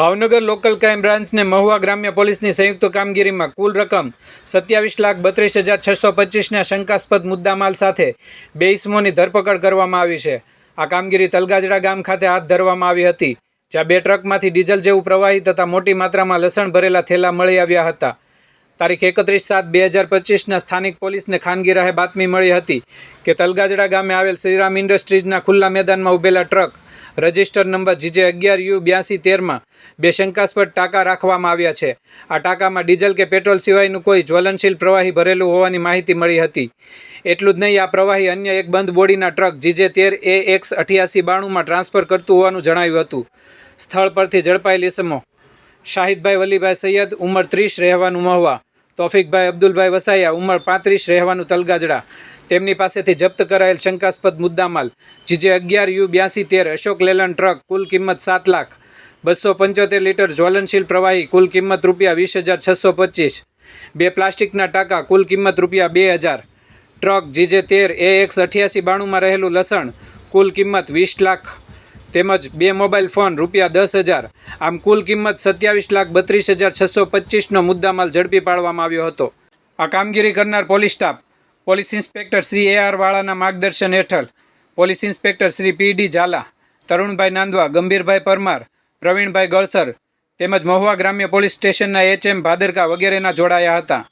Bhavnagar local crime બ્રાન્ચને મહુવા ગ્રામ્ય પોલીસની સંયુક્ત કામગીરીમાં કુલ રકમ સત્યાવીસ લાખ બત્રીસ હજાર છસો પચીસના શંકાસ્પદ મુદ્દામાલ સાથે બે ઇસમોની ધરપકડ કરવામાં આવી છે. આ કામગીરી તલગાજડા ગામ ખાતે હાથ ધરવામાં આવી હતી, જ્યાં બે ટ્રકમાંથી ડીઝલ જેવું પ્રવાહી તથા મોટી માત્રામાં લસણ ભરેલા થેલા મળી આવ્યા હતા. તારીખ એકત્રીસ સાત બે હજાર પચીસના સ્થાનિક પોલીસને ખાનગી રાહે બાતમી મળી હતી કે તલગાજડા ગામે આવેલ શ્રીરામ ઇન્ડસ્ટ્રીઝના ખુલ્લા મેદાનમાં ઉભેલા ટ્રક રજિસ્ટર નંબર જીજે અગિયાર યુ બ્યાસી તેરમાં બે શંકાસ્પદ ટાંકા રાખવામાં આવ્યા છે. આ ટાંકામાં ડીઝલ કે પેટ્રોલ સિવાયનું કોઈ જ્વલનશીલ પ્રવાહી ભરેલું હોવાની માહિતી મળી હતી. એટલું જ નહીં, આ પ્રવાહી અન્ય એક બંધ બોડીના ટ્રક જીજે તેર એ એક્સ અઠ્યાસી બાણુંમાં ટ્રાન્સફર કરતું હોવાનું જણાવ્યું હતું. સ્થળ પરથી ઝડપાયેલ ઇસમો શાહિદભાઈ, વલીભાઈ સૈયદ, ઉંમર ત્રીસ રહેવાનું મહુવા. તોફિકભાઈ, અબ્દુલભાઈ વસાયા, ઉંમર પાંત્રીસ રહેવાનું તલગાજડા. તેમની પાસેથી જપ્ત કરાયેલ શંકાસ્પદ મુદ્દામાલ, જીજે અગિયાર યુ બ્યાસી તેર અશોક લેલન ટ્રક, કુલ કિંમત સાત લાખ, બસો પંચોતેર લીટર જ્વલનશીલ પ્રવાહી, કુલ કિંમત રૂપિયા વીસ હજાર છસો પચીસ, બે પ્લાસ્ટિકના ટાંકા, કુલ કિંમત રૂપિયા બે હજાર, ટ્રક જીજે તેર એ એક્સ અઠ્યાસી બાણુંમાં રહેલું લસણ, કુલ કિંમત વીસ લાખ, તેમજ બે મોબાઈલ ફોન રૂપિયા દસ હજાર, આમ કુલ કિંમત સત્યાવીસ લાખ બત્રીસ હજાર છસો પચીસનો મુદ્દામાલ ઝડપી પાડવામાં આવ્યો હતો. આ કામગીરી કરનાર police staff police inspector Shri A R વાળાના માર્ગદર્શન હેઠળ police inspector Shri P D Zala, Tarunbhai Nandva, Gambhirbhai Parmar, Pravinbhai Galsar તેમજ મહુવા ગ્રામ્ય પોલીસ સ્ટેશનના એચએમ ભાદરકા વગેરેના જોડાયા હતા.